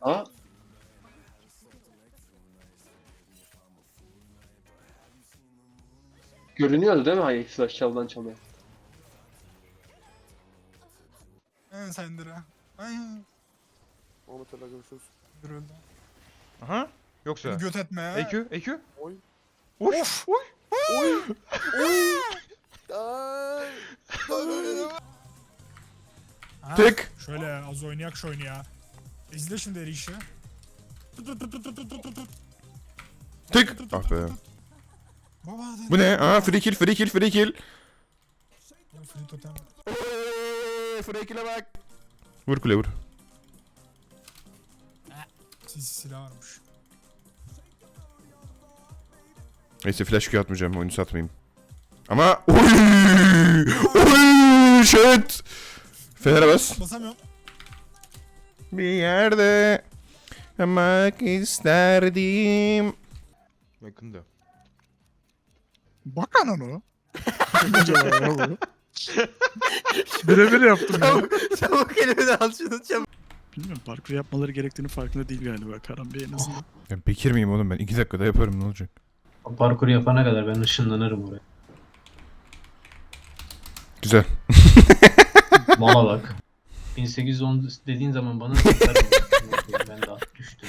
Ha? Görünüyordu değil mi Hayek Slash çaldan çalmaya? He sendir ha. Ay, Ahmet Ala görüşürüz. dur öldü. Aha. Yoksa. Göt etme ya. EQ, EQ. Oy. Oy. Oy. Oy! Oy! Ay! Tık. Şöyle az oynayak şu oyunu ya. İzle şimdi her işi. Tık. Ah be. Baba. Bu ne? Aa free kill, free kill, free kill. Bu free totem. Oy, free kill'e bak. Vur kule vur. Siz silah varmış. Neyse flash Q atmayacağım, oyunu satmayayım. Ama oy! Oy! Shit! Fener'e bas. Basamıyorum. Bir yerde yapmak isterdim. Yakında. Bakan onu. Birebir yaptım ya. Çabuk elimden al şunu çabuk. Bilmiyorum parkur yapmaları gerektiğini farkında değil galiba Karan Bey en azından. Ya Bekir miyim oğlum ben? İki dakikada yaparım ne olacak? O parkuru yapana kadar ben ışınlanırım oraya. Güzel. Mala bak. 1810 dediğin zaman bana ben de at düştüm.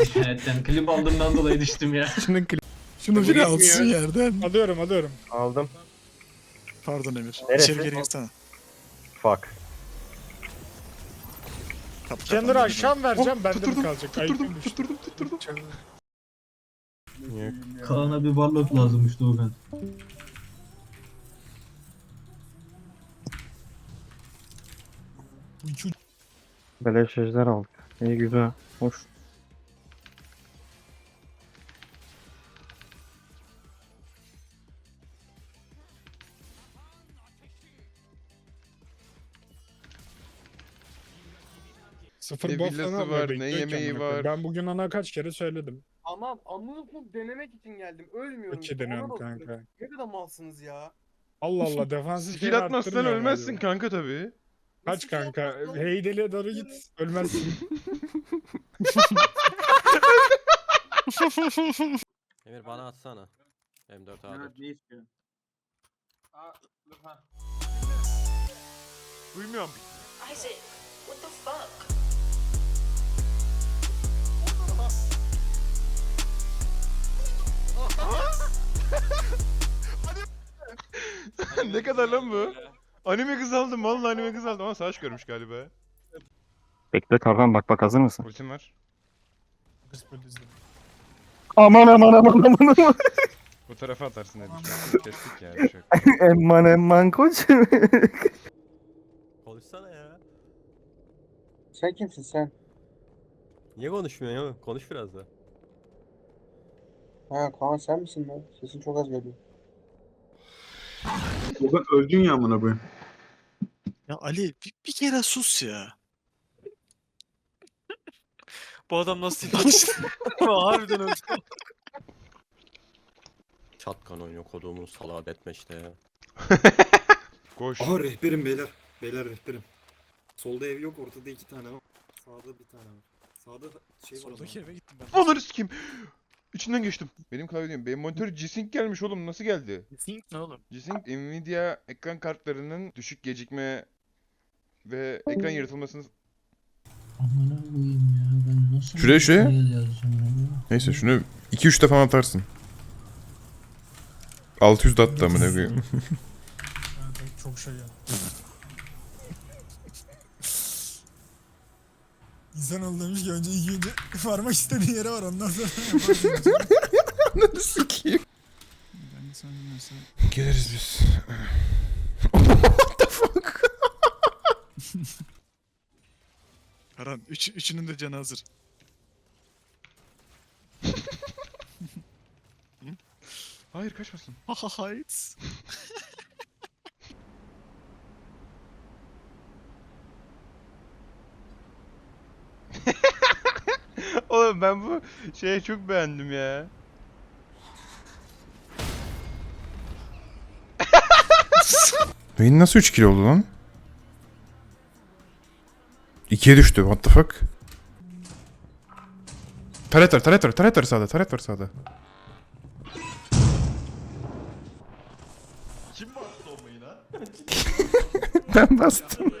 İnternetten klip aldığımdan dolayı düştüm ya. Şunun klip. Şunu biri Gitmiyor. atsın yerden. Alıyorum alıyorum. Aldım. Pardon Emir. Neresi? İçeri geri girsene. Fuck. Kapı Kendini kapandı. aşağı mı vereceğim? Oh, Bende mi kalacak? düştü. tutturdum, tutturdum. Kaan'a bir varlık lazımmış Doğukan. İki Beleş ejder aldık. İyi güzel. Hoş. Sıfır Ne buff villası falan var, ne yemeği var. Ben bugün ana kaç kere söyledim. Tamam amına koyayım denemek için geldim. Ölmüyorum. İki ona deniyorum bakıyorum. kanka. Ne kadar malsınız ya. Allah Allah defansif Skill atmazsan ölmezsin kanka tabi. Kaç kanka? Heydeli'ye doğru git. Ölmezsin. Emir bana atsana. M4 abi. ne istiyorsun? Duymuyorum. Isaac, what the fuck? ne kadar lan bu? Anime kız aldım vallahi anime kız aldım ama savaş görmüş galiba. Bekle Tarkan bak bak hazır mısın? Ultim var. Aman aman aman aman aman. Bu tarafa atarsın dedim. Kestik ya. bir şey yok. emman emman koç. Konuşsana ya. Sen kimsin sen? Niye konuşmuyorsun ya? Konuş biraz da. Ha Kaan sen misin lan? Sesin çok az geliyor. Baba öldün ya amına koyayım. Ya Ali bir, bir kere sus ya. Bu adam nasıl çalıştı? Harbiden öldü. Çatkan oynuyor koduğumun salağı detmeşte ya. Koş. Aha rehberim beyler. Beyler rehberim. Solda ev yok ortada iki tane var. Sağda bir tane var. Sağda şey var. Soldaki eve gittim ben. Onları sikeyim. İçinden geçtim. Benim klavyem. Benim monitör G-Sync gelmiş oğlum. Nasıl geldi? Think ne oğlum? G-Sync Nvidia ekran kartlarının düşük gecikme ve ekran yaratılmasını... Amına koyayım ya ben nasıl Şuraya, şuraya. Neyse şunu 2-3 defa atarsın. 600 de attı amına koyayım. Çok şey ya. İnsan ol demiş ki önce ilk önce varmak istediğin yere var ondan sonra. Ananı sikeyim. Ben de sen mesela. Geliriz biz. What the fuck? Karan üç, üçünün de canı hazır. Hayır kaçmasın. Ha ha hayt. Oğlum ben bu şeyi çok beğendim ya. Beyin nasıl 3 kilo oldu lan? 2'ye düştü what the fuck? Taret var, taret var, taret var sağda, taret var sağda. Kim bastı o mayına? ben bastım.